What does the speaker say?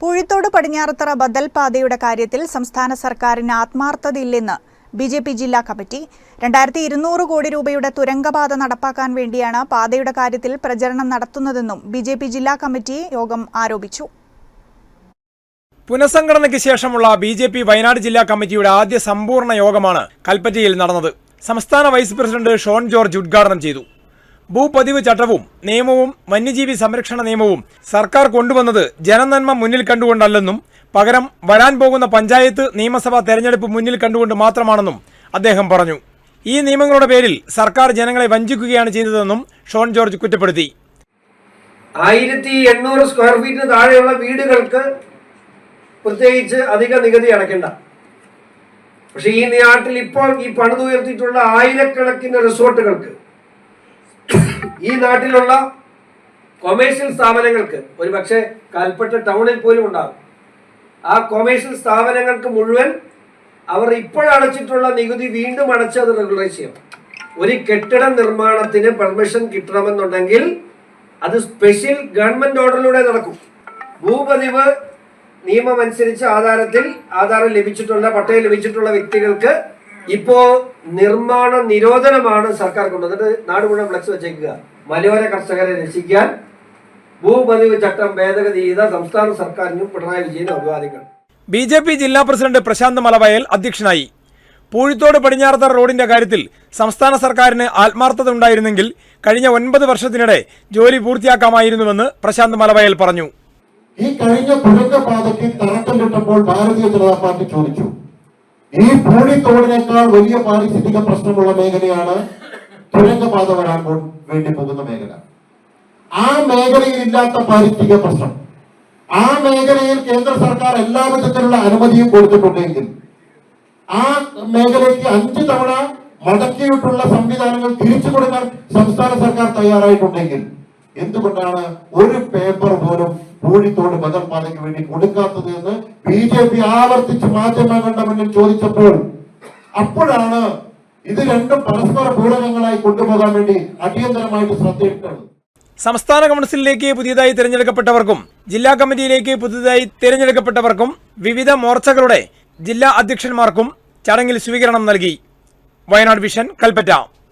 പൂഴിത്തോട് പടിഞ്ഞാറത്തറ ബദൽ പാതയുടെ കാര്യത്തിൽ സംസ്ഥാന സർക്കാരിന് ആത്മാർത്ഥതയില്ലെന്ന് ബി ജെ പി ജില്ലാ കമ്മിറ്റി. രണ്ടായിരത്തി ഇരുന്നൂറ് കോടി രൂപയുടെ തുരങ്കപാത നടപ്പാക്കാൻ വേണ്ടിയാണ് പാതയുടെ കാര്യത്തിൽ പ്രചരണം നടത്തുന്നതെന്നും ബി ജെ പി ജില്ലാ കമ്മിറ്റി യോഗം ആരോപിച്ചു. പുനഃസംഘടനയ്ക്ക് ശേഷമുള്ള ബി ജെ പി വയനാട് ജില്ലാ കമ്മിറ്റിയുടെ ആദ്യ സമ്പൂർണ യോഗമാണ് കൽപ്പറ്റയിൽ നടന്നത്. സംസ്ഥാന വൈസ് പ്രസിഡന്റ് ഷോൺ ജോർജ് ഉദ്ഘാടനം ചെയ്തു. ഭൂപതിവ് ചട്ടവും നിയമവും വന്യജീവി സംരക്ഷണ നിയമവും സർക്കാർ കൊണ്ടുവന്നത് ജനനന്മ മുന്നിൽ കണ്ടുകൊണ്ടല്ലെന്നും പകരം വരാൻ പോകുന്ന പഞ്ചായത്ത് നിയമസഭാ തെരഞ്ഞെടുപ്പ് മുന്നിൽ കണ്ടുകൊണ്ട് മാത്രമാണെന്നും അദ്ദേഹം പറഞ്ഞു. ഈ നിയമങ്ങളുടെ പേരിൽ സർക്കാർ ജനങ്ങളെ വഞ്ചിക്കുകയാണ് ചെയ്തതെന്നും ഷോൺ ജോർജ് കുറ്റപ്പെടുത്തി. ആയിരത്തി എണ്ണൂറ് സ്ക്വയർ ഫീറ്റിന് താഴെയുള്ള വീടുകൾക്ക് പ്രത്യേകിച്ച് അധിക നികുതി അടയ്ക്കേണ്ട. പക്ഷെ ഈ നാട്ടിൽ ഇപ്പോൾ ഈ പണിതുയർത്തിയിട്ടുള്ള ആയിരക്കണക്കിന് റിസോർട്ടുകൾക്ക് ഈ നാട്ടിലുള്ള കൊമേഴ്ഷ്യൽ സ്ഥാപനങ്ങൾക്ക് ഒരു പക്ഷേ കൽപ്പറ്റ ടൗണിൽ പോലും ഉണ്ടാകും. ആ കൊമേഴ്ഷ്യൽ സ്ഥാപനങ്ങൾക്ക് മുഴുവൻ അവർ ഇപ്പോഴടച്ചിട്ടുള്ള നികുതി വീണ്ടും അടച്ച് അത് റെഗുലറൈസ് ചെയ്യണം ഒരു കെട്ടിട നിർമ്മാണത്തിന് പെർമിഷൻ കിട്ടണമെന്നുണ്ടെങ്കിൽ അത് സ്പെഷ്യൽ ഗവൺമെന്റ് ഓർഡറിലൂടെ നടക്കും. ഭൂപതിവ് നിയമം അനുസരിച്ച് ആധാരത്തിൽ ആധാരം ലഭിച്ചിട്ടുള്ള പട്ടയം ലഭിച്ചിട്ടുള്ള വ്യക്തികൾക്ക് ഇപ്പോ നിർമ്മാണ നിരോധനമാണ് സർക്കാർ കൊണ്ടുവന്നിട്ട് നാട് മുഴുവൻ ഫ്ലക്സ് വെച്ചേക്കുക. മലയോര കർഷകരെ രക്ഷിക്കാൻ ഭൂപതിവ് ചട്ടം ഭേദഗതി ചെയ്ത സംസ്ഥാന സർക്കാരിനും പിണറായി വിജയനും അഭിവാദ്യങ്ങൾ. ബി ജെ പി ജില്ലാ പ്രസിഡന്റ് പ്രശാന്ത് മലവയൽ അധ്യക്ഷനായി. പൂഴിത്തോട് പടിഞ്ഞാറത്തറ റോഡിന്റെ കാര്യത്തിൽ സംസ്ഥാന സർക്കാരിന് ആത്മാർത്ഥത ഉണ്ടായിരുന്നെങ്കിൽ കഴിഞ്ഞ ഒൻപത് വർഷത്തിനിടെ ജോലി പൂർത്തിയാക്കാമായിരുന്നുവെന്ന് പ്രശാന്ത് മലവയൽ പറഞ്ഞു. ഈ കഴിഞ്ഞ തുരങ്കപാതയ്ക്ക് തറക്കല്ലിട്ടപ്പോൾ ഭാരതീയ ജനതാ പാർട്ടി ചോദിച്ചു. ഈ പൂഴിത്തോടിനേക്കാൾ വലിയ പാരിസ്ഥിതിക പ്രശ്നമുള്ള മേഖലയാണ് തുരങ്കപാത വരാൻ വേണ്ടി പോകുന്ന മേഖല. ആ മേഖലയിൽ ഇല്ലാത്ത പാരിസ്ഥിതിക പ്രശ്നം. ആ മേഖലയിൽ കേന്ദ്ര സർക്കാർ എല്ലാ വിധത്തിലുള്ള അനുമതിയും കൊടുത്തിട്ടുണ്ടെങ്കിൽ ആ മേഖലയ്ക്ക് അഞ്ച് തവണ മടക്കിയിട്ടുള്ള സംവിധാനങ്ങൾ തിരിച്ചു കൊടുക്കാൻ സംസ്ഥാന സർക്കാർ തയ്യാറായിട്ടുണ്ടെങ്കിൽ എന്തുകൊണ്ടാണ് ഒരു പേപ്പർ പോലും പൂഴിത്തോട് ബദൽ പാതയ്ക്ക് വേണ്ടി കൊടുക്കാത്തത് എന്ന് ബി ജെ പി ആവർത്തിച്ച് മാധ്യമങ്ങളുടെ മുന്നിൽ ചോദിച്ചപ്പോൾ അപ്പോഴാണ് ഇത് രണ്ടും പരസ്പര പൂരകങ്ങളായി കൊണ്ടുപോകാൻ വേണ്ടി അടിയന്തരമായിട്ട് ശ്രദ്ധയിട്ടുണ്ട് സംസ്ഥാന കൗൺസിലിലേക്ക് പുതിയതായി തിരഞ്ഞെടുക്കപ്പെട്ടവർക്കും ജില്ലാ കമ്മിറ്റിയിലേക്ക് പുതിയതായി തിരഞ്ഞെടുക്കപ്പെട്ടവർക്കും വിവിധ മോർച്ചകളുടെ ജില്ലാ അധ്യക്ഷന്മാർക്കും ചടങ്ങിൽ സ്വീകരണം നൽകി. വയനാട് വിഷൻ കൽപ്പറ്റ.